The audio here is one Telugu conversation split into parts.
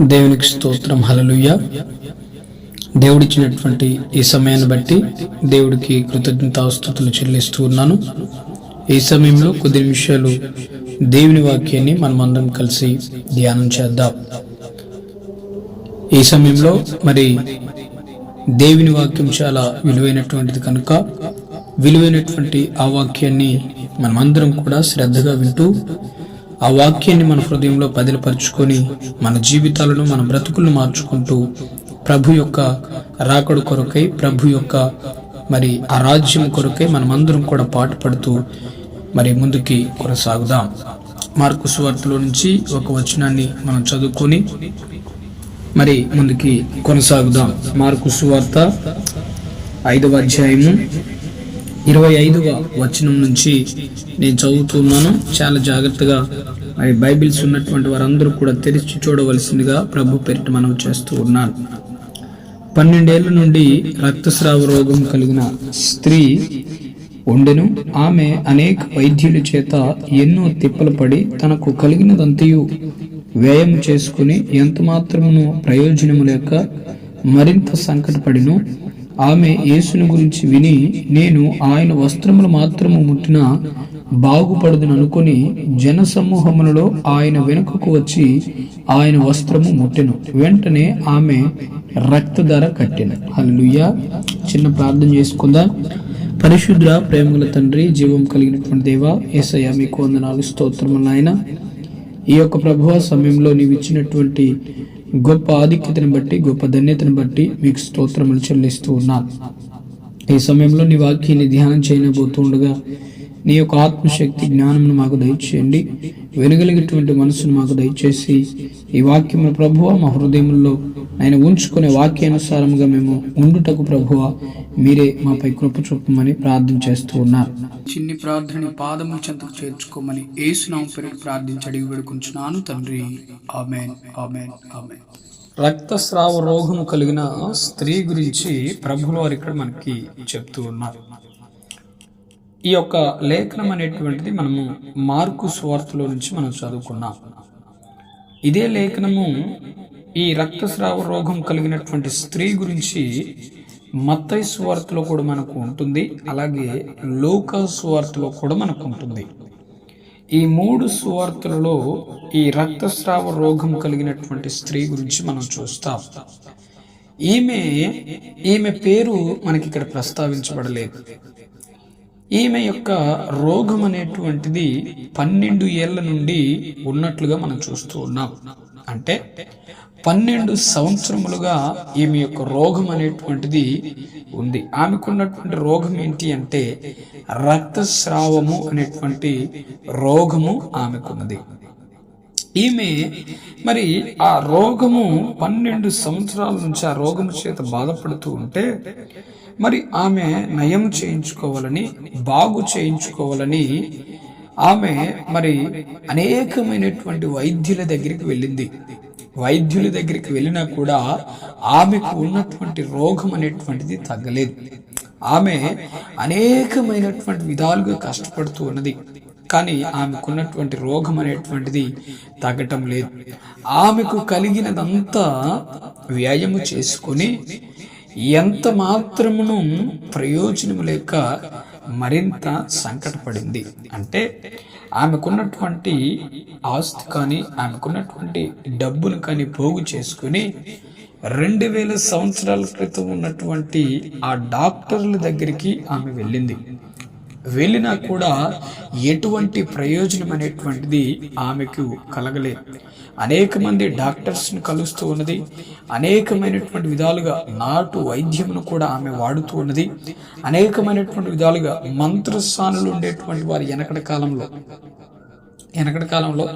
దేవునికి స్తోత్రం. హలలుయ్య దేవుడిచ్చినటువంటి ఈ సమయాన్ని బట్టి దేవుడికి కృతజ్ఞతాస్తుతులు చెల్లిస్తూ ఉన్నాను. ఈ సమయంలో కొద్ది నిమిషాలు దేవుని వాక్యాన్ని మనమందరం కలిసి ధ్యానం చేద్దాం. ఈ సమయంలో మరి దేవుని వాక్యం చాలా విలువైనటువంటిది కనుక విలువైనటువంటి ఆ వాక్యాన్ని మనమందరం కూడా శ్రద్ధగా వింటూ ఆ వాక్యాన్ని మన హృదయంలో బదిలపరుచుకొని మన జీవితాలను మన బ్రతుకులను మార్చుకుంటూ ప్రభు యొక్క రాకడు కొరకై ప్రభు యొక్క మరి ఆ రాజ్యం కొరకై మనమందరం కూడా పాటుపడుతూ మరి ముందుకి కొనసాగుదాం. మార్కు సువార్తలో నుంచి ఒక వచనాన్ని మనం చదువుకొని మరి ముందుకి కొనసాగుదాం. మార్కు సువార్త ఐదవ అధ్యాయము ఇరవై ఐదుగా వచనం నుంచి నేను చదువుతున్నాను. చాలా జాగ్రత్తగా మరి బైబిల్స్ ఉన్నటువంటి వారందరూ కూడా తెరిచి చూడవలసిందిగా ప్రభు పెరిట మనం చేస్తూ ఉన్నాను. పన్నెండేళ్ళ నుండి రక్తస్రావ రోగం కలిగిన స్త్రీ ఉండెను. ఆమె అనేక వైద్యుల చేత ఎన్నో తిప్పలు పడి తనకు కలిగినదంతయు వ్యయం చేసుకుని ఎంత మాత్రమును ప్రయోజనము లేక మరింత సంకటపడిను. ఆమె యేసుని గురించి విని నేను ఆయన వస్త్రములు మాత్రము ముట్టిన బాగుపడదును అనుకుని జన సమూహములలో ఆయన వెనుకకు వచ్చి ఆయన వస్త్రము ముట్టెను. వెంటనే ఆమె రక్తధర కట్టెను. హల్లెలూయా. చిన్న ప్రార్థన చేసుకుందాం. పరిశుద్ర ప్రేమగల తండ్రి జీవం కలిగినటువంటి దేవ ఏసయ్య మీకు వందనాలు స్తోత్రములు నాయన. ఈ యొక్క ప్రభువ సమయంలో నీవు ఇచ్చినటువంటి గొప్ప ఆధిక్యతను బట్టి గొప్ప ధన్యతను బట్టి మీకు స్తోత్రములు చెల్లిస్తూ ఉన్నాను. ఈ సమయంలో నీ వాక్యాన్ని ధ్యానం చేయనబోతూ ఉండగా నీ యొక్క ఆత్మశక్తి జ్ఞానమును మాకు దయచేయండి. వెనుగలిగినటువంటి మనసును మాకు దయచేసి ఈ వాక్యమును ప్రభువ మా హృదయంలో ఆయన ఉంచుకునే వాక్యానుసారముగా మేము ఉండుటకు ప్రభువ మీరే మాపై కృప చూపమని ప్రార్థన చేస్తూ ఉన్నారు. చిన్ని ప్రార్థన పాదముల చెంతకు చేర్చుకోమని ఏసునామ పేరు ప్రార్థించి అడిగి వేడుకుంటున్నాను తండ్రి. Amen amen amen. రక్తస్రావ రోగము కలిగిన స్త్రీ గురించి ప్రభుల వారు ఇక్కడ మనకి చెప్తూ ఉన్నారు. ఈ యొక్క లేఖనం అనేటువంటిది మనము మార్కు స్వార్థలో నుంచి మనం చదువుకున్నాం. ఇదే లేఖనము ఈ రక్తస్రావ రోగం కలిగినటువంటి స్త్రీ గురించి మత్తై స్వార్థలో కూడా మనకు ఉంటుంది. అలాగే లోక స్వార్థలో కూడా మనకు ఉంటుంది. ఈ మూడు సువార్తలలో ఈ రక్తస్రావ రోగం కలిగినటువంటి స్త్రీ గురించి మనం చూస్తాం. ఈమె ఈమె పేరు మనకి ఇక్కడ ప్రస్తావించబడలేదు. ఈమె యొక్క రోగం అనేటువంటిది పన్నెండు ఏళ్ళ నుండి ఉన్నట్లుగా మనం చూస్తూ ఉన్నాం. అంటే పన్నెండు సంవత్సరములుగా ఈమె యొక్క రోగం అనేటువంటిది ఉంది. ఆమెకున్నటువంటి రోగం ఏంటి అంటే రక్తస్రావము అనేటువంటి రోగము ఆమెకున్నది. ఈమె మరి ఆ రోగము పన్నెండు సంవత్సరాల నుంచి ఆ రోగము చేత బాధపడుతూ ఉంటే మరి ఆమె నయం చేయించుకోవాలని బాగు చేయించుకోవాలని ఆమె మరి అనేకమైనటువంటి వైద్యుల దగ్గరికి వెళ్ళింది. వైద్యుల దగ్గరికి వెళ్ళినా కూడా ఆమెకు ఉన్నటువంటి రోగం అనేటువంటిది తగ్గలేదు. ఆమె అనేకమైనటువంటి విధాలుగా కష్టపడుతూ ఉన్నది. కానీ ఆమెకున్నటువంటి రోగం అనేటువంటిది తగ్గటం లేదు. ఆమెకు కలిగినదంతా వ్యాయాము చేసుకొని ఎంత మాత్రమును ప్రయోజనం లేక మరింత సంకటపడింది? అంటే ఆమెకున్నటువంటి ఆస్తి కానీ ఆమెకున్నటువంటి డబ్బును కానీ పోగు చేసుకుని రెండు వేల సంవత్సరాల క్రితం ఉన్నటువంటి ఆ డాక్టర్ల దగ్గరికి ఆమె వెళ్ళింది. వెళ్ళినా కూడా ఎటువంటి ప్రయోజనం అనేటువంటిది ఆమెకు కలగలేదు. అనేక మంది డాక్టర్స్ని కలుస్తూ ఉన్నది. అనేకమైనటువంటి విధాలుగా నాటు వైద్యమును కూడా ఆమె వాడుతూ ఉన్నది. అనేకమైనటువంటి విధాలుగా మంత్రస్థానులు ఉండేటువంటి వారి వెనకటి కాలంలో. వెనకటి కాలంలో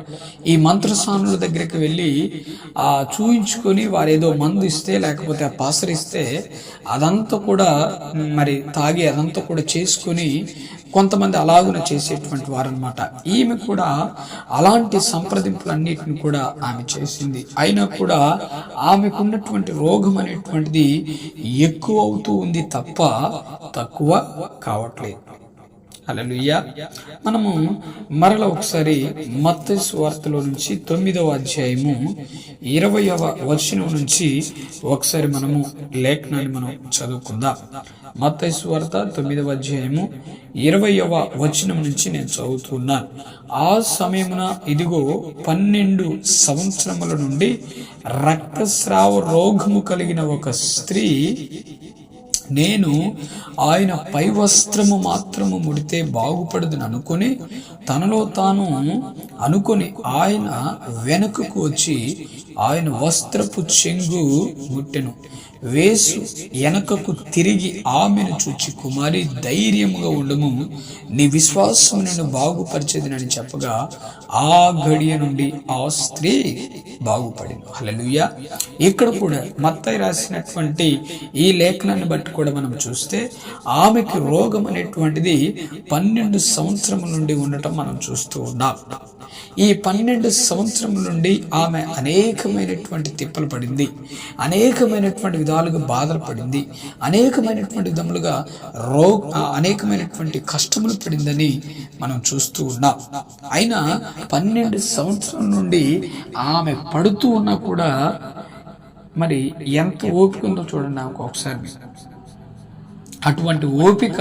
ఈ మంత్రస్వాముల దగ్గరికి వెళ్ళి ఆ చూయించుకొని వారు ఏదో మందు ఇస్తే లేకపోతే ఆ పాసరిస్తే అదంతా కూడా మరి తాగి అదంతా కూడా చేసుకొని కొంతమంది అలాగున చేసేటువంటి వారనమాట ఈమె కూడా అలాంటి సంప్రదింపులన్నిటిని కూడా ఆమె చేసింది. అయినా కూడా ఆమెకున్నటువంటి రోగం అనేటువంటిది ఎక్కువ అవుతూ ఉంది తప్ప తక్కువ కావట్లేదు. అలలుయ్య మనము మరల ఒకసారి మత్త వార్తలో నుంచి తొమ్మిదవ అధ్యాయము ఇరవయవ వర్షం నుంచి ఒకసారి మనము లేఖనాన్ని మనం చదువుకుందాం. మత్త వార్త తొమ్మిదవ అధ్యాయము ఇరవయవ వచనం నుంచి నేను చదువుతున్నాను. ఆ సమయమున ఇదిగో పన్నెండు సంవత్సరముల నుండి రక్తస్రావ రోగము కలిగిన ఒక స్త్రీ నేను ఆయన పై వస్త్రము మాత్రము ముడితే బాగుపడదని అనుకొని తనలో తాను అనుకొని ఆయన వెనుకకు వచ్చి ఆయన వస్త్రపు చెంగు ముట్టెను. వేసు వెనకకు తిరిగి ఆమెను చూచి కుమారి ధైర్యముగా ఉండము. నీ విశ్వాసం నేను బాగుపరిచేదినని చెప్పగా ఆ గడియ నుండి ఆ స్త్రీ బాగుపడింది. హలలుయ ఇక్కడ కూడా మత్తయ్య రాసినటువంటి ఈ లేఖనాన్ని బట్టి కూడా మనం చూస్తే ఆమెకి రోగం అనేటువంటిది పన్నెండు సంవత్సరం నుండి ఉండటం మనం చూస్తూ ఉన్నాం. ఈ పన్నెండు సంవత్సరం నుండి ఆమె అనేకమైనటువంటి తిప్పలు పడింది. అనేకమైనటువంటి విధాలుగా బాధలు పడింది అనేకమైనటువంటి విధములుగా రో అనేకమైనటువంటి కష్టములు పడిందని మనం చూస్తూ ఉన్నాం. అయినా పన్నెండు సంవత్సరం నుండి ఆమె పడుతూ ఉన్నా కూడా మరి ఎంత ఓపిక ఉందో చూడండి నాకు ఒకసారి. అటువంటి ఓపిక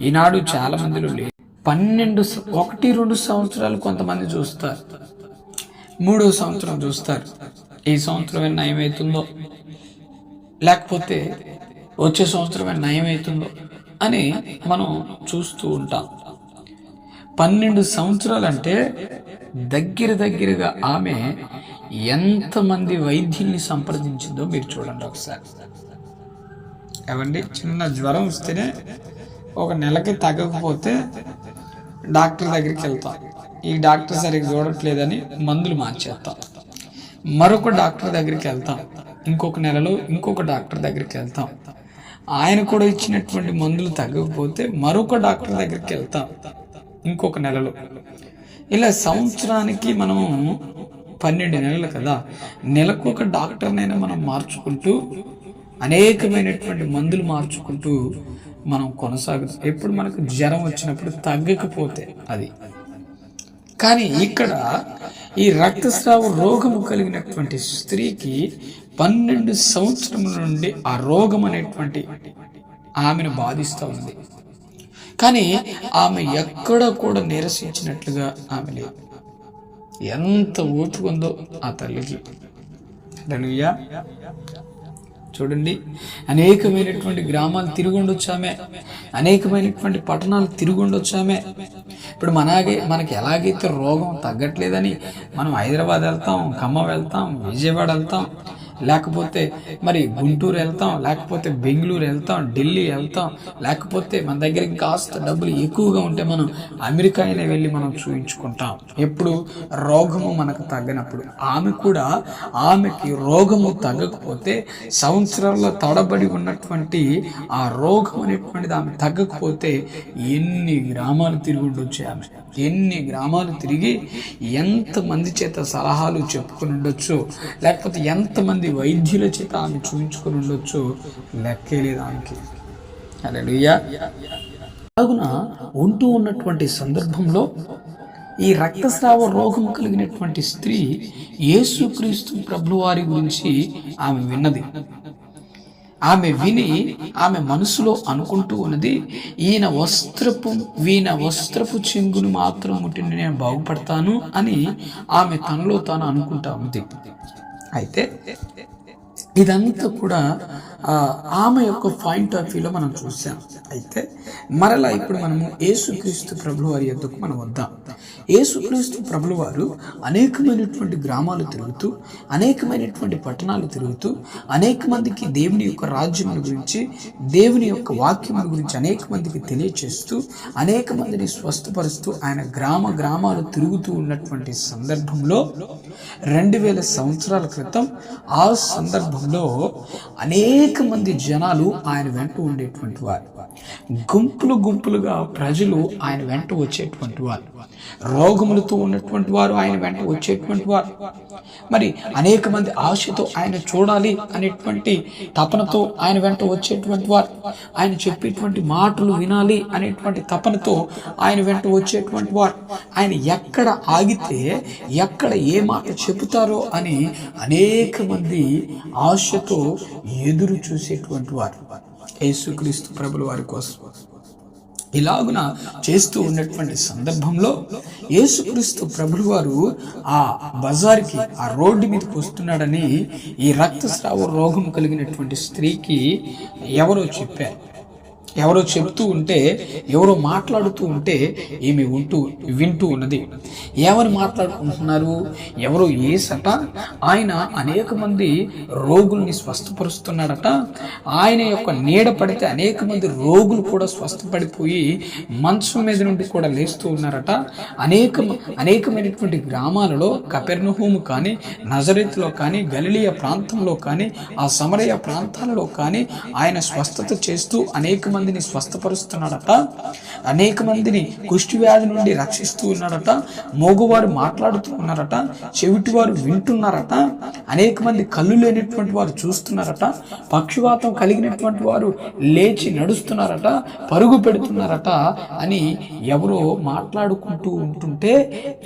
ఈనాడు చాలా మందిలో లేదు. పన్నెండు ఒకటి రెండు సంవత్సరాలు కొంతమంది చూస్తారు. మూడో సంవత్సరం చూస్తారు. ఈ సంవత్సరం నయమవుతుందో లేకపోతే వచ్చే సంవత్సరమే నయమవుతుందో అని మనం చూస్తూ ఉంటాం. పన్నెండు సంవత్సరాలు అంటే దగ్గర దగ్గరగా ఆమె ఎంతమంది వైద్యుల్ని సంప్రదించిందో మీరు చూడండి ఒకసారి. ఏమండి? చిన్న జ్వరం వస్తేనే ఒక నెలకి తగ్గకపోతే డాక్టర్ దగ్గరికి వెళ్తాం. ఈ డాక్టర్ సరిగ్గా చూడట్లేదని మందులు మార్చేస్తాం. మరొక డాక్టర్ దగ్గరికి వెళ్తాం. ఇంకొక నెలలో ఇంకొక డాక్టర్ దగ్గరికి వెళ్తాం. ఆయన కూడా ఇచ్చినటువంటి మందులు తగ్గకపోతే మరొక డాక్టర్ దగ్గరికి వెళ్తాం ఇంకొక నెలలో. ఇలా సంవత్సరానికి మనము పన్నెండు నెలలు కదా నెలకు ఒక డాక్టర్నైనా మనం మార్చుకుంటూ అనేకమైనటువంటి మందులు మార్చుకుంటూ మనం కొనసాగుతాం. ఎప్పుడు మనకు జ్వరం వచ్చినప్పుడు తగ్గకపోతే అది. కానీ ఇక్కడ ఈ రక్తస్రావ రోగము కలిగినటువంటి స్త్రీకి పన్నెండు సంవత్సరముల నుండి ఆ రోగం అనేటువంటి ఆమెను బాధిస్తూ ఉంది. కానీ ఆమె ఎక్కడ కూడా నిరసించినట్లుగా ఆమె లేదు. ఎంత ఓపిక ఉందో ఆ తల్లికి. రనుయ్యా చూడండి అనేకమైనటువంటి గ్రామాలు తిరుగుండొచ్చామే అనేకమైనటువంటి పట్టణాలు తిరుగుండొచ్చామే ఇప్పుడు మనగే మనకి ఎలాగైతే రోగం తగ్గట్లేదని మనం హైదరాబాద్ వెళ్తాం ఖమ్మం వెళ్తాం విజయవాడ వెళ్తాం లేకపోతే మరి గుంటూరు వెళ్తాం లేకపోతే బెంగళూరు వెళ్తాం ఢిల్లీ వెళ్తాం లేకపోతే మన దగ్గర కాస్త డబ్బులు ఎక్కువగా ఉంటే మనం అమెరికా అయినా వెళ్ళి మనం చూయించుకుంటాం. ఎప్పుడు? రోగము మనకు తగ్గనప్పుడు. ఆమె కూడా ఆమెకి రోగము తగ్గకపోతే సంవత్సరాల్లో తడబడి ఉన్నటువంటి ఆ రోగం అనేటువంటిది ఆమె తగ్గకపోతే ఎన్ని గ్రామాలు తిరిగి ఉండొచ్చు ఆమె. ఎన్ని గ్రామాలు తిరిగి ఎంతమంది చేత సలహాలు చెప్పుకుని ఉండొచ్చు లేకపోతే ఎంతమంది వైద్యుల చేత ఆమె చూపించుకుని ఉండొచ్చు లెక్కే లేదు ఆమెకి. అలాగున ఉంటూ ఉన్నటువంటి సందర్భంలో ఈ రక్తస్రావ రోగం కలిగినటువంటి స్త్రీ యేసుక్రీస్తు ప్రభువారి గురించి ఆమె విన్నది. ఆమె విని ఆమె మనసులో అనుకుంటూ ఉన్నది ఈయన వస్త్రపు వీణ వస్త్రపు చెంగును మాత్రం ముట్టిండి నేను బాగుపడతాను అని ఆమె తనలో తాను అనుకుంటా ఉంది. అయితే ఇదంతా కూడా ఆమె యొక్క పాయింట్ ఆఫ్ వ్యూలో మనం చూసాం. అయితే మరలా ఇప్పుడు మనము ఏసుక్రీస్తు ప్రభుల వారి యొద్దకు మనం వద్దాం. ఏసుక్రీస్తు ప్రభులు వారు అనేకమైనటువంటి గ్రామాలు తిరుగుతూ అనేకమైనటువంటి పట్టణాలు తిరుగుతూ అనేక మందికి దేవుని యొక్క రాజ్యం గురించి దేవుని యొక్క వాక్యం గురించి అనేక మందికి తెలియచేస్తూ అనేక మందిని స్వస్థపరుస్తూ ఆయన గ్రామ గ్రామాలు తిరుగుతూ ఉన్నటువంటి సందర్భంలో రెండు వేల సంవత్సరాల క్రితం ఆ సందర్భంలో అనేక అనేక మంది జనాలు ఆయన వెంట ఉండేటువంటి వారు. గుంపులు గుంపులుగా ప్రజలు ఆయన వెంట వచ్చేటువంటి వారు. రోగములతో ఉన్నటువంటి వారు ఆయన వెంట వచ్చేటువంటి వారు. మరి అనేక మంది ఆశతో ఆయన చూడాలి అనేటువంటి తపనతో ఆయన వెంట వచ్చేటువంటి వారు. ఆయన చెప్పేటువంటి మాటలు వినాలి అనేటువంటి తపనతో ఆయన వెంట వచ్చేటువంటి వారు. ఆయన ఎక్కడ ఆగితే ఎక్కడ ఏ మాట చెబుతారో అని అనేక మంది ఆశతో ఎదురు చూసేటువంటి వారు. యేసుక్రీస్తు ప్రభుల వారి కోసం. ఇలాగున చేస్తూ ఉన్నటువంటి సందర్భంలో యేసుక్రీస్తు ప్రభులు వారు ఆ బజార్కి ఆ రోడ్డు మీదకి వస్తున్నాడని ఈ రక్తస్రావ రోగం కలిగినటువంటి స్త్రీకి ఎవరో చెప్పారు. ఎవరో చెబుతూ ఉంటే ఎవరో మాట్లాడుతూ ఉంటే ఈమె ఉంటూ వింటూ ఉన్నది. ఎవరు మాట్లాడుకుంటున్నారు? ఎవరో ఏసట ఆయన అనేక మంది రోగుల్ని స్వస్థపరుస్తున్నాడట. ఆయన యొక్క నీడ పడితే అనేక మంది రోగులు కూడా స్వస్థపడిపోయి మంచం మీద నుండి కూడా లేస్తూ ఉన్నారట. అనేక అనేకమైనటువంటి గ్రామాలలో కపెర్నహూము కానీ నజరెత్లో కానీ గలిలియ ప్రాంతంలో కానీ ఆ సమరయ ప్రాంతాలలో కానీ ఆయన స్వస్థత చేస్తూ అనేక మందిని స్వస్థపరుస్తున్నాడట. అనేక మందిని కుష్టి వ్యాధి నుండి రక్షిస్తూ ఉన్నాడట. మోగువారు మాట్లాడుతూ ఉన్నారట. చెవిటివారు వింటున్నారట. అనేక మంది కళ్ళు లేనటువంటి వారు చూస్తున్నారట. పక్షవాతం కలిగినటువంటి వారు లేచి నడుస్తున్నారట. పరుగు పెడుతున్నారట అని ఎవరో మాట్లాడుకుంటూ ఉంటుంటే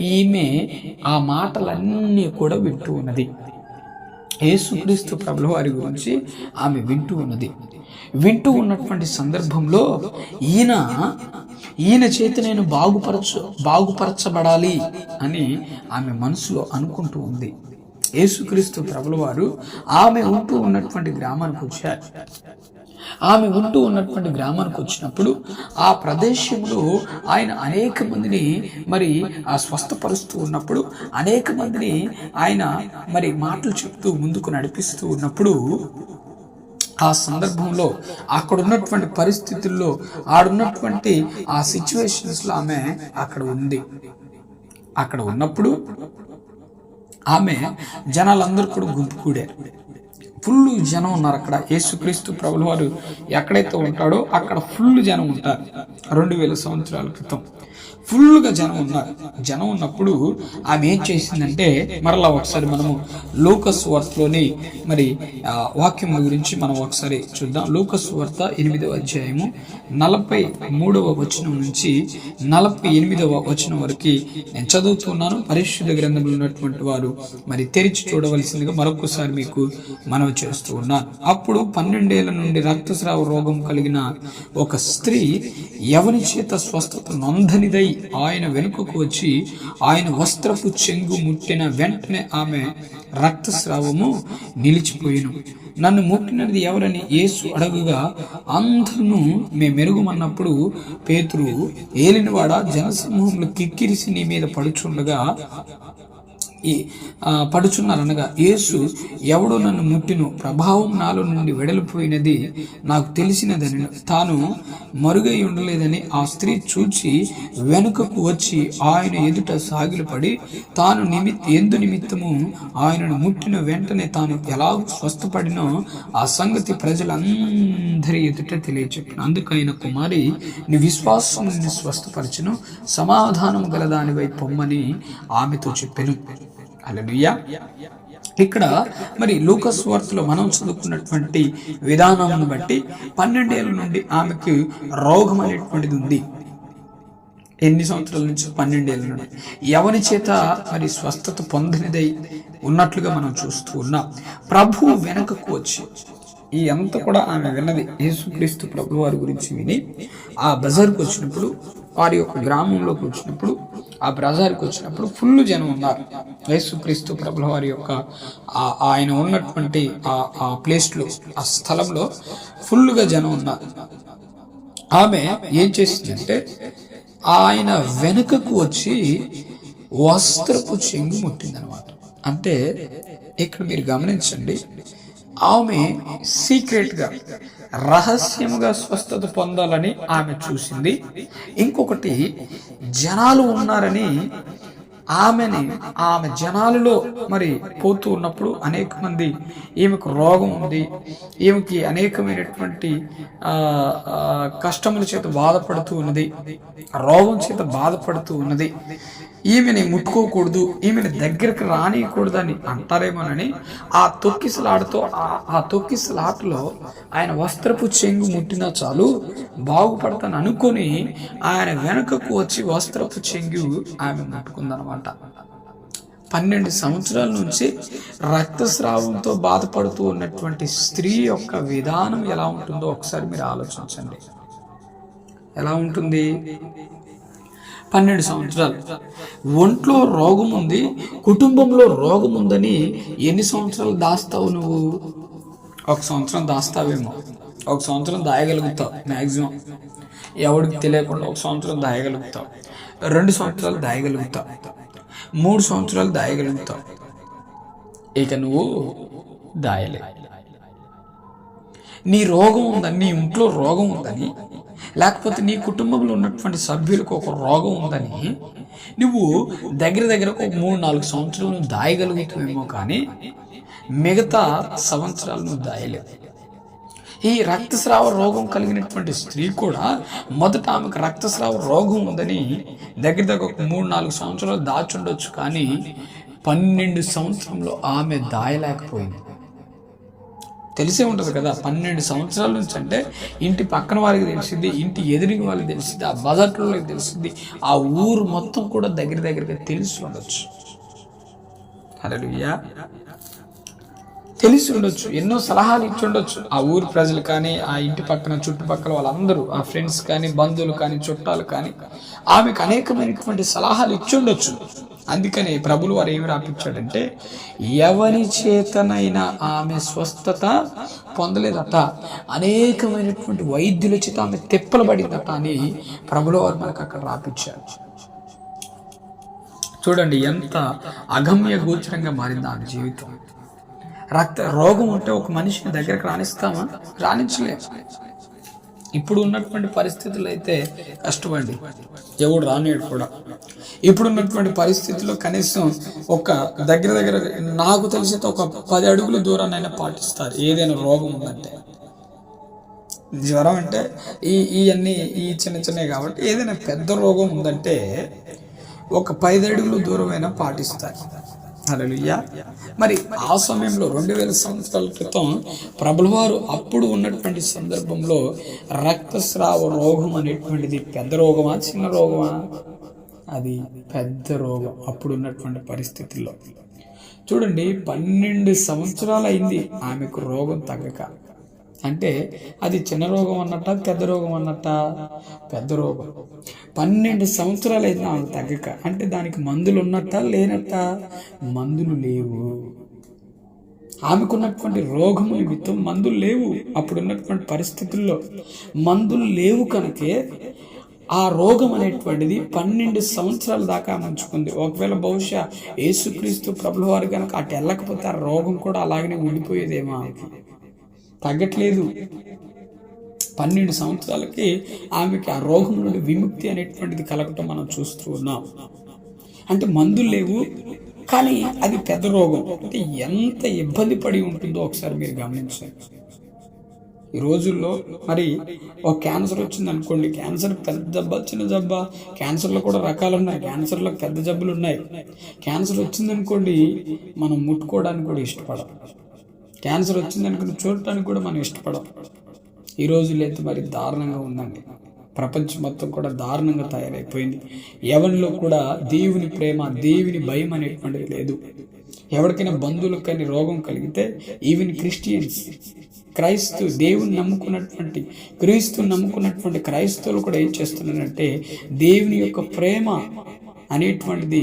ఈమె ఆ మాటలన్నీ కూడా వింటూ ఉన్నది. యేసుక్రీస్తు ప్రభుల వారి గురించి ఆమె వింటూ ఉన్నది. వింటూ ఉన్నటువంటి సందర్భంలో ఈయన ఈయన చేతి నేను బాగుపరచు బాగుపరచబడాలి అని ఆమె మనసులో అనుకుంటూ ఉంది. యేసుక్రీస్తు ప్రభుల వారు ఆమె ఉంటూ ఉన్నటువంటి గ్రామానికి వచ్చారు. ఆమె ఉంటూ ఉన్నటువంటి గ్రామానికి వచ్చినప్పుడు ఆ ప్రదేశంలో ఆయన అనేక మందిని మరి ఆ స్వస్థపరుస్తూ ఉన్నప్పుడు అనేక మందిని ఆయన మరి మాటలు చెప్తూ ముందుకు నడిపిస్తూ ఉన్నప్పుడు ఆ సందర్భంలో అక్కడ ఉన్నటువంటి పరిస్థితుల్లో ఆడున్నటువంటి ఆ సిచ్యువేషన్స్లో ఆమె అక్కడ ఉంది. అక్కడ ఉన్నప్పుడు ఆమె జనాలందరూ కూడా గుంపు కూడారు. ఫుల్ జనం ఉన్నారు అక్కడ. యేసుక్రీస్తు ప్రభుల వారు ఎక్కడైతే ఉంటాడో అక్కడ ఫుల్ జనం ఉంటారు. రెండు వేల సంవత్సరాల క్రితం. ఫుల్గా జనం ఉన్నారు. జనం ఉన్నప్పుడు ఆమె ఏం చేసిందంటే మరలా ఒకసారి మనము లోకస్ వార్తలోని మరి వాక్యం గురించి మనం ఒకసారి చూద్దాం. లోకస్ వార్త ఎనిమిదవ అధ్యాయము నలభై మూడవ వచనం నుంచి నలభై ఎనిమిదవ వచనం వరకు నేను చదువుతున్నాను పరిశుద్ధ గ్రంథంలో ఉన్నటువంటి వారు మరి తెరిచి చూడవలసిందిగా మరొకసారి మీకు మనవి చేస్తూ ఉన్నాను అప్పుడు పన్నెండేళ్ళ నుండి రక్తస్రావ రోగం కలిగిన ఒక స్త్రీ ఎవరి చేత స్వస్థత నొందనిదై ఆయన వెనుకకు వచ్చి ఆయన వస్త్రపు చెంగు ముట్టిన వెంటనే ఆమె రక్తస్రావము నిలిచిపోయిను. నన్ను ముట్టినది ఎవరని యేసు అడగుగా అందరూ మేము మెరుగుమన్నప్పుడు పేతురు ఏలినవాడ జనసమూహంలో కిక్కిరిసి నీ మీద పడుచుండగా ఈ పడుచున్నారనగా యేసు ఎవడో నన్ను ముట్టిను ప్రభావం నాలో నుండి వెడలిపోయినది నాకు తెలిసినదని తాను మరుగై ఉండలేదని ఆ స్త్రీ చూచి వెనుకకు వచ్చి ఆయన ఎదుట సాగిలపడి తాను నిమిత్ ఎందు నిమిత్తము ఆయనను ముట్టిన వెంటనే తాను ఎలా స్వస్థపడినో ఆ సంగతి ప్రజలందరి ఎదుట తెలియచెప్పిన. అందుకైన కుమారి నీ విశ్వాసం నిన్ను స్వస్థపరచును సమాధానం గల దానివై పొమ్మని ఆమెతో చెప్పాను. అలలుయ్యా ఇక్కడ మరి లూకస్ వార్తలో మనం చదువుకున్నటువంటి విధానాలను బట్టి పన్నెండేళ్ళ నుండి ఆమెకి రోగం అనేటువంటిది ఉంది. ఎన్ని సంవత్సరాల నుంచి పన్నెండేళ్ళ నుండి. ఎవరి చేత మరి స్వస్థత పొందినదై ఉన్నట్లుగా మనం చూస్తూ ఉన్నాం. ప్రభు వెనకకు వచ్చి ఈ అంతా కూడా ఆమె విన్నది. యేసుక్రీస్తు ప్రభు వారి గురించి విని ఆ బజార్కు వచ్చినప్పుడు వారి యొక్క గ్రామంలోకి వచ్చినప్పుడు ఆ బజార్కి వచ్చినప్పుడు ఫుల్ జనం ఉన్నారు. యేసుక్రీస్తు ప్రభుల వారి యొక్క ఆయన ఉన్నటువంటి ఆ ఆ ప్లేస్లో ఆ స్థలంలో ఫుల్గా జనం ఉన్నారు. ఆమె ఏం చేసిందంటే ఆయన వెనుకకు వచ్చి వస్త్రపు చెంగు ముట్టిందనమాట అంటే ఇక్కడ మీరు గమనించండి ఆమె సీక్రెట్గా రహస్యముగా స్వస్థత పొందాలని ఆమె చూసింది. ఇంకొకటి జనాలు ఉన్నారని ఆమెని ఆమె జనాలలో మరి పోతూ ఉన్నప్పుడు అనేక మంది ఈమెకు రోగం ఉంది. ఈమెకి అనేకమైనటువంటి కష్టముల చేత బాధపడుతూ ఉన్నది. రోగం చేత బాధపడుతూ ఉన్నది. ఈమెని ముట్టుకోకూడదు ఈమెని దగ్గరికి రానియకూడదని అంటారేమోనని ఆ తొక్కిసలాటతో ఆ- ఆ తొక్కిసలాటలో ఆయన వస్త్రపు చెంగు ముట్టినా చాలు బాగుపడతాను అనుకొని ఆయన వెనుకకు వచ్చి వస్త్రపు చెంగు ఆమె ముట్టుకుందనమాట. పన్నెండు సంవత్సరాల నుంచి రక్తస్రావంతో బాధపడుతూ ఉన్నటువంటి స్త్రీ యొక్క విధానం ఎలా ఉంటుందో ఒకసారి మీరు ఆలోచించండి. ఎలా ఉంటుంది? పన్నెండు సంవత్సరాలు. ఒంట్లో రోగం ఉంది కుటుంబంలో రోగం ఉందని ఎన్ని సంవత్సరాలు దాస్తావు నువ్వు? ఒక సంవత్సరం దాస్తావేమో. ఒక సంవత్సరం దాయగలుగుతావు మ్యాక్సిమం ఎవరికి తెలియకుండా ఒక సంవత్సరం దాయగలుగుతావు. రెండు సంవత్సరాలు దాయగలుగుతావు. మూడు సంవత్సరాలు దాయగలుగుతావు. ఇక నువ్వు దాయలే. నీ రోగం ఉందని నీ ఇంట్లో రోగం ఉందని లేకపోతే నీ కుటుంబంలో ఉన్నటువంటి సభ్యులకు ఒక రోగం ఉందని నువ్వు దగ్గర దగ్గర ఒక మూడు నాలుగు సంవత్సరాలు నువ్వు దాయగలుగుతావేమో కానీ మిగతా సంవత్సరాలు నువ్వు దాయలేవు. ఈ రక్తస్రావ రోగం కలిగినటువంటి స్త్రీ కూడా మొదట ఆమెకు రక్తస్రావ రోగం ఉందని దగ్గర దగ్గర ఒక మూడు నాలుగు సంవత్సరాలు దాచుండొచ్చు కానీ పన్నెండు సంవత్సరంలో ఆమె దాయలేకపోయింది. తెలిసే ఉంటుంది కదా పన్నెండు సంవత్సరాల నుంచి అంటే ఇంటి పక్కన వారికి తెలిసింది ఇంటి ఎదురికి వాళ్ళకి తెలిసింది ఆ బజార్లోకి తెలిసింది ఆ ఊరు మొత్తం కూడా దగ్గర దగ్గరగా తెలిసి ఉండొచ్చు. హల్లెలూయా. తెలిసి ఉండొచ్చు ఎన్నో సలహాలు ఇచ్చి ఉండొచ్చు. ఆ ఊరి ప్రజలు కానీ ఆ ఇంటి పక్కన చుట్టుపక్కల వాళ్ళందరూ ఆ ఫ్రెండ్స్ కానీ బంధువులు కానీ చుట్టాలు కానీ ఆమెకు అనేకమైనటువంటి సలహాలు ఇచ్చి ఉండొచ్చు. అందుకని ప్రభులు వారు ఏమి రాపించాడంటే ఎవరి చేతనైనా ఆమె స్వస్థత పొందలేదట. అనేకమైనటువంటి వైద్యుల చేత ఆమె తిప్పలు పడిందట అని ప్రభుల వారు మనకు అక్కడ రాపించారు. చూడండి ఎంత అగమ్య గోచరంగా మారింది ఆమె జీవితం. రక్త రోగం ఉంటే ఒక మనిషిని దగ్గరకు రాణిస్తామా రాణించలేం. ఇప్పుడు ఉన్నటువంటి పరిస్థితులు అయితే కష్టమండి. ఎవడు రానియడు కూడా. ఇప్పుడు ఉన్నటువంటి పరిస్థితుల్లో కనీసం ఒక దగ్గర దగ్గర నాకు తెలిసి ఒక పది అడుగుల దూరాన్నైనా పాటిస్తారు. ఏదైనా రోగం ఉందంటే. జ్వరం అంటే ఈ ఇవన్నీ ఈ చిన్న చిన్నవి కాబట్టి ఏదైనా పెద్ద రోగం ఉందంటే ఒక పది అడుగులు దూరమైనా పాటిస్తారు. అలలుయ్యా మరి ఆ సమయంలో రెండు వేల సంవత్సరాల క్రితం ప్రభులవారు అప్పుడు ఉన్నటువంటి సందర్భంలో రక్తస్రావ రోగం అనేటువంటిది పెద్ద రోగమా చిన్న రోగమా? అది పెద్ద రోగం అప్పుడు ఉన్నటువంటి పరిస్థితుల్లో. చూడండి పన్నెండు సంవత్సరాలు అయింది ఆమెకు రోగం తగ్గక. అంటే అది చిన్న రోగం అన్నట్ట పెద్ద రోగం అన్నట్ట? పెద్ద రోగం. పన్నెండు సంవత్సరాలు అయింది ఆమె తగ్గక. అంటే దానికి మందులు ఉన్నట్ట లేనట్ట? మందులు లేవు. ఆమెకున్నటువంటి రోగము నిమిత్తం మందులు లేవు. అప్పుడు ఉన్నటువంటి పరిస్థితుల్లో మందులు లేవు కనుకే ఆ రోగం అనేటువంటిది పన్నెండు సంవత్సరాల దాకా మంచుకుంది. ఒకవేళ బహుశా యేసుక్రీస్తు ప్రభుల వారు కనుక అటు వెళ్ళకపోతే ఆ రోగం కూడా అలాగనే ఉండిపోయేదేమో ఆమెకి. తగ్గట్లేదు. పన్నెండు సంవత్సరాలకి ఆమెకి ఆ రోగం నుండి విముక్తి అనేటువంటిది కలగటం మనం చూస్తూ ఉన్నాం. అంటే మందులు లేవు కానీ అది పెద్ద రోగం. అంటే ఎంత ఇబ్బంది పడి ఉంటుందో ఒకసారి మీరు గమనించండి. ఈ రోజుల్లో మరి ఒక క్యాన్సర్ వచ్చింది అనుకోండి క్యాన్సర్ పెద్ద జబ్బ చిన్న జబ్బా క్యాన్సర్లో కూడా రకాలు ఉన్నాయి క్యాన్సర్లో పెద్ద జబ్బులు ఉన్నాయి క్యాన్సర్ వచ్చింది అనుకోండి మనం ముట్టుకోవడానికి కూడా ఇష్టపడం క్యాన్సర్ వచ్చింది అనుకుని చూడటానికి కూడా మనం ఇష్టపడం ఈ రోజుల్లో అయితే మరి దారుణంగా ఉందండి. ప్రపంచం మొత్తం కూడా దారుణంగా తయారైపోయింది. ఎవరిలో కూడా దేవుని ప్రేమ దేవుని భయం అనేటువంటిది లేదు. ఎవరికైనా బంధువులకు కానీ రోగం కలిగితే ఈవెన్ క్రిస్టియన్స్ క్రైస్తు దేవుని నమ్ముకున్నటువంటి క్రీస్తు నమ్ముకున్నటువంటి క్రైస్తవులు కూడా ఏం చేస్తున్నారంటే దేవుని యొక్క ప్రేమ అనేటువంటిది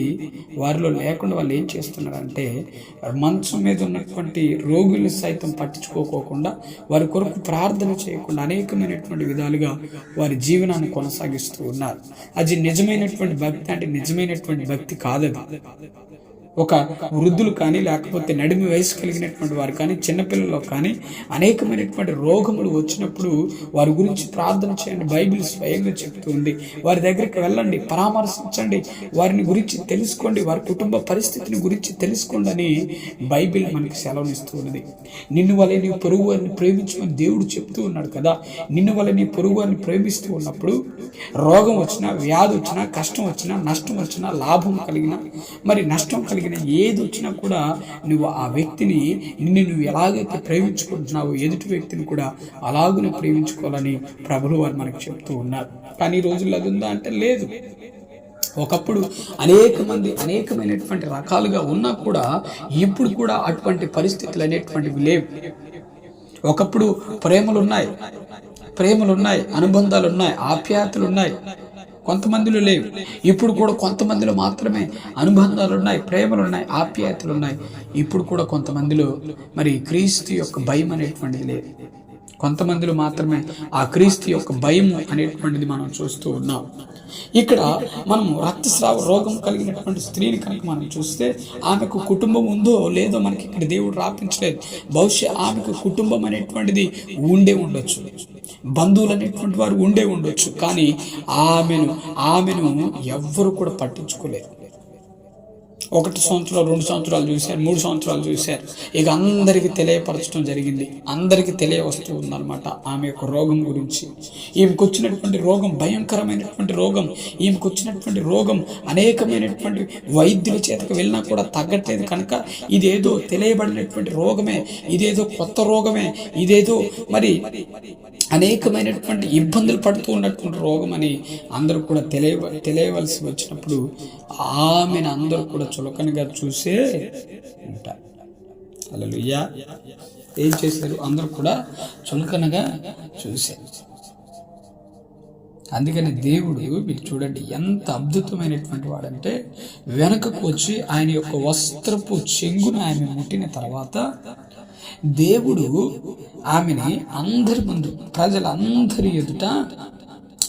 వారిలో లేకుండా వాళ్ళు ఏం చేస్తున్నారంటే మంచం మీద ఉన్నటువంటి రోగులు సైతం పట్టించుకోకోకుండా వారి కొరకు ప్రార్థన చేయకుండా అనేకమైనటువంటి విధాలుగా వారి జీవనాన్ని కొనసాగిస్తూ ఉన్నారు. అది నిజమైనటువంటి భక్తి అంటే నిజమైనటువంటి భక్తి కాదు ఒక వృద్ధులు కానీ లేకపోతే నడిమి వయసు కలిగినటువంటి వారు కానీ చిన్నపిల్లలు కానీ అనేకమైనటువంటి రోగములు వచ్చినప్పుడు వారి గురించి ప్రార్థన చేయండి. బైబిల్ స్వయంగా చెప్తుంది వారి దగ్గరికి వెళ్ళండి పరామర్శించండి. వారిని గురించి తెలుసుకోండి వారి కుటుంబ పరిస్థితిని గురించి తెలుసుకోండి అని బైబిల్ మనకి సెలవునిస్తూ ఉన్నది. నిన్ను వల్ల నీ పొరుగు వారిని ప్రేమించమని దేవుడు చెప్తూ ఉన్నాడు కదా. నిన్ను వల్ల నీ పొరుగు వారిని ప్రేమిస్తూ ఉన్నప్పుడు రోగం వచ్చినా వ్యాధి వచ్చినా కష్టం వచ్చినా నష్టం వచ్చినా లాభం కలిగిన మరి నష్టం కలిగిన ఏది వచ్చినా కూడా నువ్వు ఆ వ్యక్తిని నిన్ను నువ్వు ఎలాగైతే ప్రేమించుకుంటున్నావో ఎదుటి వ్యక్తిని కూడా అలాగునే ప్రేమించుకోవాలని ప్రభులు వారు మనకు చెప్తూ ఉన్నారు. కానీ ఈ రోజుల్లో అది ఉందా అంటే లేదు. ఒకప్పుడు అనేక మంది అనేకమైనటువంటి రకాలుగా ఉన్నా కూడా ఇప్పుడు కూడా అటువంటి పరిస్థితులు అనేటువంటివి లేవు. ఒకప్పుడు ప్రేమలు ఉన్నాయి ప్రేమలు ఉన్నాయి కొంతమందిలో లేవు. ఇప్పుడు కూడా కొంతమందిలో మాత్రమే అనుబంధాలు ఉన్నాయి ప్రేమలు ఉన్నాయి ఆప్యాయతలు ఉన్నాయి ఇప్పుడు కూడా కొంతమందిలో మరి క్రీస్తు యొక్క భయం అనేటువంటిది లేదు. కొంతమందిలో మాత్రమే ఆ క్రీస్తు యొక్క భయం అనేటువంటిది మనం చూస్తూ ఉన్నాం. ఇక్కడ మనం రక్తస్రావ రోగం కలిగినటువంటి స్త్రీని కనుక మనం చూస్తే ఆమెకు కుటుంబం ఉందో లేదో మనకి ఇక్కడ దేవుడు రాపించలేదు. బహుశా ఆమెకు కుటుంబం అనేటువంటిది ఉండే ఉండొచ్చు. బంధువులు అనేటువంటి వారు ఉండే ఉండొచ్చు. కానీ ఆమెను ఆమెను ఎవ్వరు కూడా పట్టించుకోలేరు ఒకటి సంవత్సరాలు రెండు సంవత్సరాలు చూశారు మూడు సంవత్సరాలు చూశారు. ఇక అందరికీ తెలియపరచడం జరిగింది. అందరికీ తెలియవస్తూ ఉందన్నమాట ఆమె యొక్క రోగం గురించి. ఈమెకు వచ్చినటువంటి రోగం భయంకరమైనటువంటి రోగం ఈమెకు వచ్చినటువంటి రోగం అనేకమైనటువంటి వైద్యుల చేతకు వెళ్ళినా కూడా తగ్గట్లేదు కనుక ఇదేదో తెలియబడినటువంటి రోగమే ఇదేదో కొత్త రోగమే ఇదేదో మరి అనేకమైనటువంటి ఇబ్బందులు పడుతూ ఉన్నటువంటి రోగం అని అందరూ కూడా తెలియ తెలియవలసి వచ్చినప్పుడు ఆమెను అందరూ కూడా చులకనగా చూసే ఉంటారు అలా ఏం చేశారు? అందరూ కూడా చులకనగా చూశారు అందుకని దేవుడు మీరు చూడండి ఎంత అద్భుతమైనటువంటి వాడంటే వెనకకు వచ్చి ఆయన యొక్క వస్త్రపు చెంగును ఆమె ముట్టిన తర్వాత దేవుడు ఆమెని అందరి ముందు ప్రజలందరి ఎదుట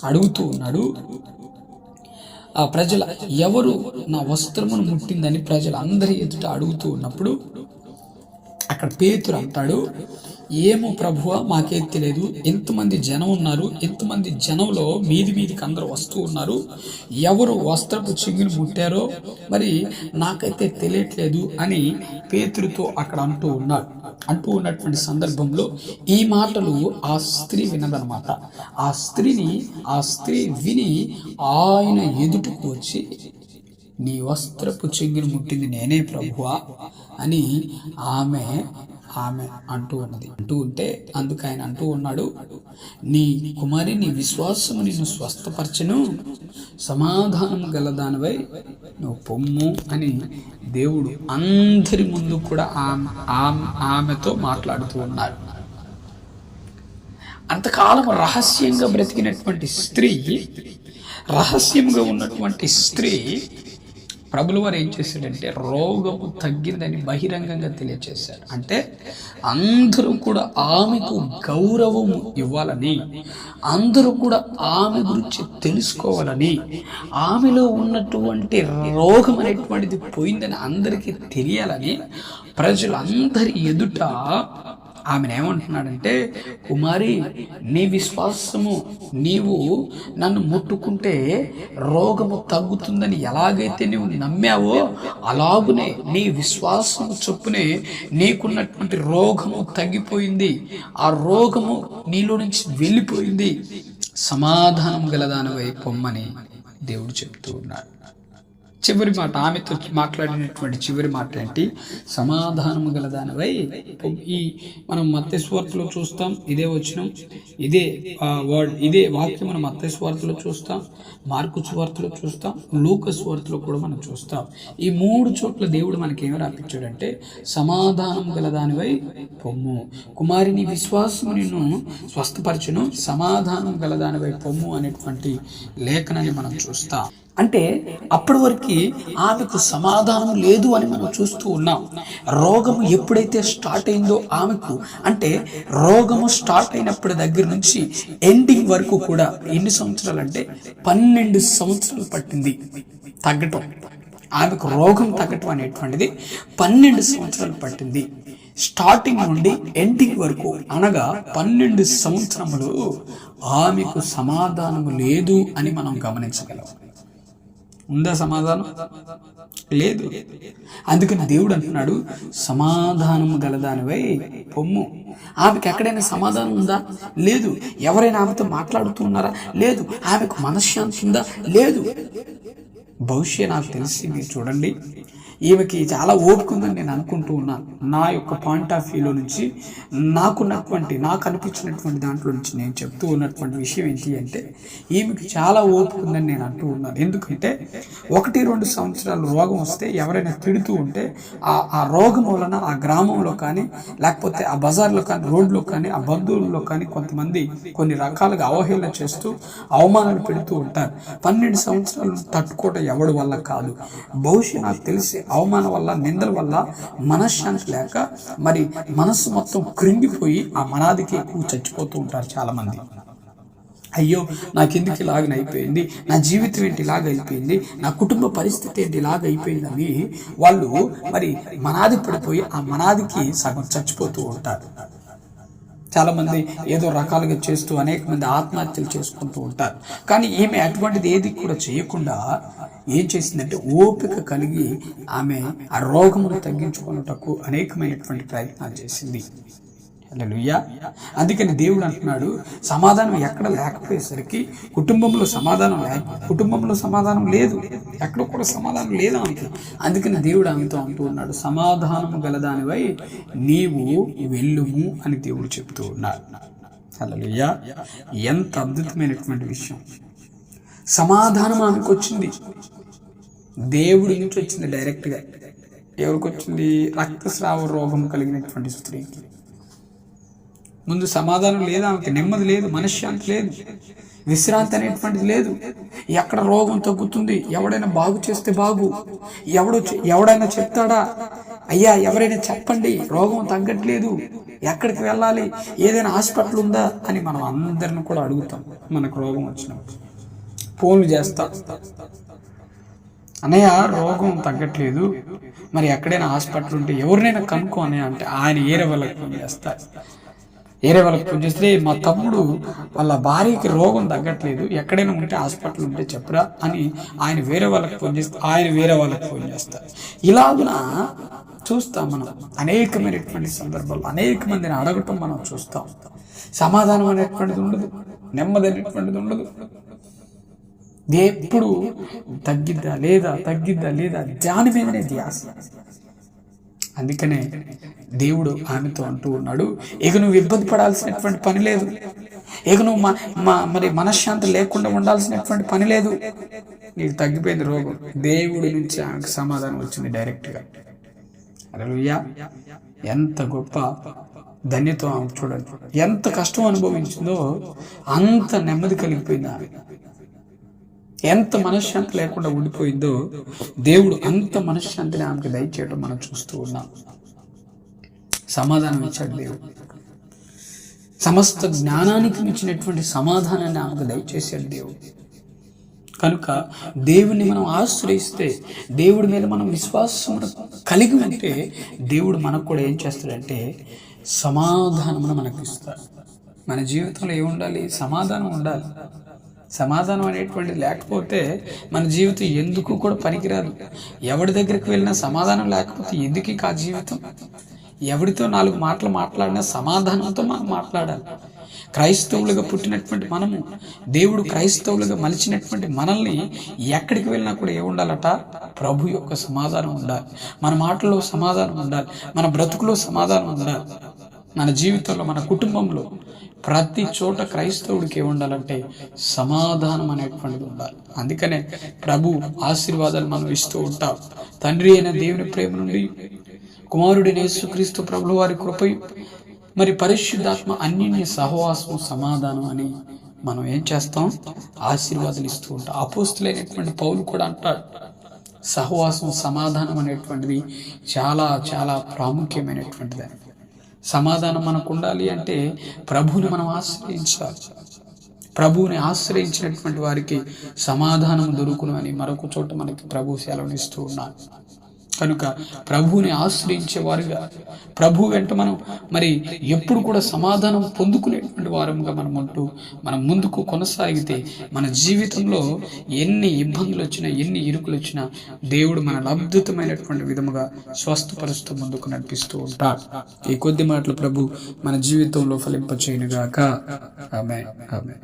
అడుగుతూ ఉన్నాడు. ఆ ప్రజల ఎవరు నా వస్త్రమును ముట్టిందని ప్రజలందరి ఎదుట అడుగుతూ ఉన్నప్పుడు అక్కడ పేతురు అంటాడు ఏమో ప్రభువ మాకే తెలియదు ఎంతమంది జనం ఉన్నారు. ఎంతమంది జనంలో మీది మీదికి అందరూ వస్తూ ఉన్నారు. ఎవరు వస్త్రపు చెంగుని ముట్టారో మరి నాకైతే తెలియట్లేదు అని పేతురుతో అక్కడ అంటూ ఉన్నాడు. అంటూ ఉన్నటువంటి సందర్భంలో ఈ మాటలు ఆ స్త్రీ వినదనమాట ఆ స్త్రీని ఆ స్త్రీ విని ఆయన ఎదుటకు వచ్చి నీ వస్త్రపు చెంగిని ముట్టింది నేనే ప్రభువా. అని ఆమె ఆమె అంటూ ఉన్నది. అంటూ ఉంటే అందుకు ఆయన అంటూ ఉన్నాడు నీ కుమారి నీ విశ్వాసము నిన్ను స్వస్థపరచను. సమాధానం గలదానివై నువ్వు పొమ్ము అని దేవుడు అందరి ముందు కూడా ఆమె ఆమె ఆమెతో మాట్లాడుతూ ఉన్నాడు అంతకాలం రహస్యంగా బ్రతికినటువంటి స్త్రీ రహస్యంగా ఉన్నటువంటి స్త్రీ ప్రభులు వారు ఏం చేశాడంటే రోగము తగ్గిందని బహిరంగంగా తెలియచేశాడు అంటే అందరూ కూడా ఆమెకు గౌరవము ఇవ్వాలని అందరూ కూడా ఆమె గురించి తెలుసుకోవాలని ఆమెలో ఉన్నటువంటి రోగం అనేటువంటిది పోయిందని అందరికీ తెలియాలని ప్రజలందరి ఎదుట ఆమెను ఏమంటున్నాడంటే కుమారి నీ విశ్వాసము నీవు నన్ను ముట్టుకుంటే రోగము తగ్గుతుందని ఎలాగైతే నీవు నమ్మావో అలాగునే నీ విశ్వాసము చొప్పునే నీకున్నటువంటి రోగము తగ్గిపోయింది. ఆ రోగము నీలో నుంచి వెళ్ళిపోయింది. సమాధానం గలదానవై పొమ్మని దేవుడు చెప్తూ ఉన్నాడు. చివరి మాట ఆమెతో మాట్లాడినటువంటి చివరి మాట ఏంటి? సమాధానము గలదానివై ఈ మనం మత్స్వార్తలో చూస్తాం ఇదే వచ్చినాం ఇదే వర్డ్ ఇదే వాక్యం మనం మత్స్వార్తలో చూస్తాం మార్కు స్వార్తలో చూస్తాం లూక స్వార్తలో కూడా మనం చూస్తాం. ఈ మూడు చోట్ల దేవుడు మనకి ఏమి రాపించాడంటే సమాధానం గలదానివై పొమ్ము. కుమారిని విశ్వాసము నిన్ను స్వస్థపరచును సమాధానం గలదానివై పొమ్ము అనేటువంటి లేఖనాన్ని మనం చూస్తాం. అంటే అప్పటి వరకు ఆమెకు సమాధానం లేదు అని మనం చూస్తూ ఉన్నాం. రోగము ఎప్పుడైతే స్టార్ట్ అయిందో ఆమెకు అంటే రోగము స్టార్ట్ అయినప్పటి దగ్గర నుంచి ఎండింగ్ వరకు కూడా ఎన్ని సంవత్సరాలు అంటే పన్నెండు సంవత్సరాలు పట్టింది. తగ్గటం. ఆమెకు రోగం తగ్గటం అనేటువంటిది పన్నెండు సంవత్సరాలు పట్టింది. స్టార్టింగ్ నుండి ఎండింగ్ వరకు అనగా పన్నెండు సంవత్సరములు ఆమెకు సమాధానం లేదు అని మనం గమనించగలం. ఉందా సమాధానం? లేదు. అందుకని దేవుడు అంటున్నాడు సమాధానం గలదానివై పొమ్ము. ఆమెకు ఎక్కడైనా సమాధానం ఉందా? లేదు. ఎవరైనా ఆమెతో మాట్లాడుతున్నారా? లేదు. ఆమెకు మనశ్శాంతి ఉందా? లేదు. భవిష్యత్ నాకు తెలిసి మీరు చూడండి. ఈమెకి చాలా ఓపిక ఉందని నేను అనుకుంటూ ఉన్నాను. నా యొక్క పాయింట్ ఆఫ్ వ్యూలో నుంచి నాకున్నటువంటి నాకు అనిపించినటువంటి దాంట్లో నుంచి నేను చెప్తూ ఉన్నటువంటి విషయం ఏంటి అంటే ఈమెకి చాలా ఓపిక ఉందని నేను అంటూ ఉన్నాను. ఎందుకంటే ఒకటి రెండు సంవత్సరాలు రోగం వస్తే ఎవరైనా తిడుతూ ఉంటే ఆ ఆ రోగం వలన ఆ గ్రామంలో కానీ లేకపోతే ఆ బజార్లో కానీ రోడ్లో కానీ ఆ బంధువుల్లో కానీ కొంతమంది కొన్ని రకాలుగా అవహేళన చేస్తూ అవమానాలు పెడుతూ ఉంటారు. పన్నెండు సంవత్సరాలు తట్టుకోవడం ఎవడి వల్ల కాదు. బహుశా నాకు తెలిసి అవమానం వల్ల నిందల వల్ల మనశ్శాంతి లేక మరి మనస్సు మొత్తం కృంగిపోయి ఆ మనాదికి ఎక్కువ చచ్చిపోతూ ఉంటారు చాలా మంది అయ్యో నాకెందుకు ఇలాగ అయిపోయింది? నా జీవితం ఏంటి ఇలాగ అయిపోయింది? నా కుటుంబ పరిస్థితి ఏంటి ఇలాగ అయిపోయిందని వాళ్ళు మరి మనాది పడిపోయి ఆ మనాదికి సగం చచ్చిపోతూ ఉంటారు. చాలా మంది ఏదో రకాలుగా చేస్తూ అనేక మంది ఆత్మహత్యలు చేసుకుంటూ ఉంటారు. కానీ ఈమె అటువంటిది ఏది కూడా చేయకుండా ఏం చేసిందంటే ఓపిక కలిగి ఆమె ఆ రోగమును తగ్గించుకున్నటకు అనేకమైనటువంటి ప్రయత్నాలు చేసింది. అలా అందుకని దేవుడు అంటున్నాడు సమాధానం ఎక్కడ లేకపోయేసరికి కుటుంబంలో సమాధానం లేక కుటుంబంలో సమాధానం లేదు ఎక్కడ కూడా సమాధానం లేదు ఆమెకి. అందుకని దేవుడు ఆమెతో అంటూ ఉన్నాడు సమాధానం గలదానివై నీవు వెళ్ళుము అని దేవుడు చెప్తూ ఉన్నాడు. హల్లెలూయా. ఎంత అద్భుతమైనటువంటి విషయం. సమాధానం ఆమెకు వచ్చింది. దేవుడి నుంచి వచ్చింది డైరెక్ట్గా. ఎవరికి వచ్చింది? రక్తస్రావ రోగం కలిగినటువంటి స్త్రీకి. ముందు సమాధానం లేదు ఆమెకి నెమ్మది లేదు మనశ్శాంతి లేదు. విశ్రాంతి అనేటువంటిది లేదు. ఎక్కడ రోగం తగ్గుతుంది? ఎవడైనా బాగు చేస్తే బాగు. ఎవడు ఎవడైనా చెప్తాడా? అయ్యా ఎవరైనా చెప్పండి రోగం తగ్గట్లేదు. ఎక్కడికి వెళ్ళాలి? ఏదైనా హాస్పిటల్ ఉందా? అని మనం అందరిని కూడా అడుగుతాం. మనకు రోగం వచ్చినప్పుడు. ఫోన్లు చేస్తా. అనయ్య రోగం తగ్గట్లేదు. మరి ఎక్కడైనా హాస్పిటల్ ఉంటే ఎవరినైనా కనుక్కో అనయ్య అంటే ఆయన ఏరే వాళ్ళకి ఫోన్ చేస్తారు వేరే వాళ్ళకి ఫోన్ చేస్తే మా తమ్ముడు వాళ్ళ భార్యకి రోగం తగ్గట్లేదు. ఎక్కడైనా ఉంటే హాస్పిటల్ ఉంటే చెప్పరా అని ఆయన వేరే వాళ్ళకి ఫోన్ చేస్తే ఆయన వేరే వాళ్ళకి ఫోన్ చేస్తారు ఇలాగున చూస్తాం మనం. అనేకమైనటువంటి సందర్భాల్లో అనేక మందిని అడగటం మనం చూస్తాం. సమాధానం అనేటువంటిది ఉండదు నెమ్మది అనేటువంటిది ఉండదు. ఎప్పుడు తగ్గిద్దా లేదా తగ్గిద్దా లేదా? దాని మీదనే ధ్యాస. అందుకనే దేవుడు ఆమెతో అంటూ ఉన్నాడు ఇక నువ్వు ఇబ్బంది పడాల్సినటువంటి పని లేదు. ఇక నువ్వు మా మా మరి మనశ్శాంతి లేకుండా ఉండాల్సినటువంటి పని లేదు. నీకు తగ్గిపోయింది రోగం. దేవుడి నుంచి ఆమెకు సమాధానం వచ్చింది డైరెక్ట్గా. అలలుయ్యా ఎంత గొప్ప ధన్యతో ఆమె చూడండి. ఎంత కష్టం అనుభవించిందో అంత నెమ్మది కలిగిపోయింది ఆమె. ఎంత మనశ్శాంతి లేకుండా ఉండిపోయిందో దేవుడు అంత మనశ్శాంతిని ఆమెకు దయచేయడం మనం చూస్తూ ఉన్నాం. సమాధానం ఇచ్చాడు దేవుడు. సమస్త జ్ఞానానికి మించినటువంటి సమాధానాన్ని ఆమెకు దయచేశాడు దేవుడు. కనుక దేవుణ్ణి మనం ఆశ్రయిస్తే దేవుడి మీద మనం విశ్వాసం కలిగి ఉంటే దేవుడు మనకు కూడా ఏం చేస్తాడంటే సమాధానమును మనకు ఇస్తాడు మన జీవితంలో ఏముండాలి? సమాధానం ఉండాలి. సమాధానం అనేటువంటిది లేకపోతే మన జీవితం ఎందుకు కూడా పనికిరాదు. ఎవరి దగ్గరికి వెళ్ళినా సమాధానం లేకపోతే ఎందుకు ఇక జీవితం? ఎవరితో నాలుగు మాటలు మాట్లాడినా సమాధానంతో మనం మాట్లాడాలి. క్రైస్తవులుగా పుట్టినటువంటి మనము దేవుడు క్రైస్తవులుగా మలిచినటువంటి మనల్ని ఎక్కడికి వెళ్ళినా కూడా ఏముండాలట? ప్రభు యొక్క సమాధానం ఉండాలి. మన మాటల్లో సమాధానం ఉండాలి. మన బ్రతుకులో సమాధానం ఉండాలి. మన జీవితంలో మన కుటుంబంలో ప్రతి చోట క్రైస్తవుడికి ఏముండాలంటే సమాధానం అనేటువంటిది ఉండాలి. అందుకనే ప్రభు ఆశీర్వాదాలు మనం ఇస్తూ ఉంటాం. తండ్రి అయిన దేవుని ప్రేమ నుండి కుమారుడిని యేసుక్రీస్తు ప్రభుల వారి కృపయు మరి పరిశుద్ధాత్మ అన్యోన్య సహవాసము సమాధానం అని మనం ఏం చేస్తాం? ఆశీర్వాదాలు ఇస్తూ ఉంటాం. అపోస్తులైనటువంటి పౌలు కూడా అంటాడు సహవాసం సమాధానం అనేటువంటిది చాలా చాలా ప్రాముఖ్యమైనటువంటిది సమాధానం మనకు ఉండాలి అంటే ప్రభువుని మనం ఆశ్రయించాలి. ప్రభువుని ఆశ్రయించినటువంటి వారికి సమాధానం దొరుకును అని మరొక చోట మనకి ప్రభు సెలవునిస్తూ ఉన్నారు కనుక ప్రభువుని ఆశ్రయించే వారుగా ప్రభు వెంట మనం మరి ఎప్పుడు కూడా సమాధానం పొందుకునేటువంటి వారంగా మనం ఉంటూ మనం ముందుకు కొనసాగితే మన జీవితంలో ఎన్ని ఇబ్బందులు వచ్చినా ఎన్ని ఇరుకులు వచ్చినా దేవుడు మన లబ్ధితమైనటువంటి విధముగా స్వస్థపరుస్తూ ముందుకు నడిపిస్తూ ఉంటాడు. ఈ కొద్ది మాటలు ప్రభు మన జీవితంలో ఫలింపచేయనుగాక. ఆమె ఆమె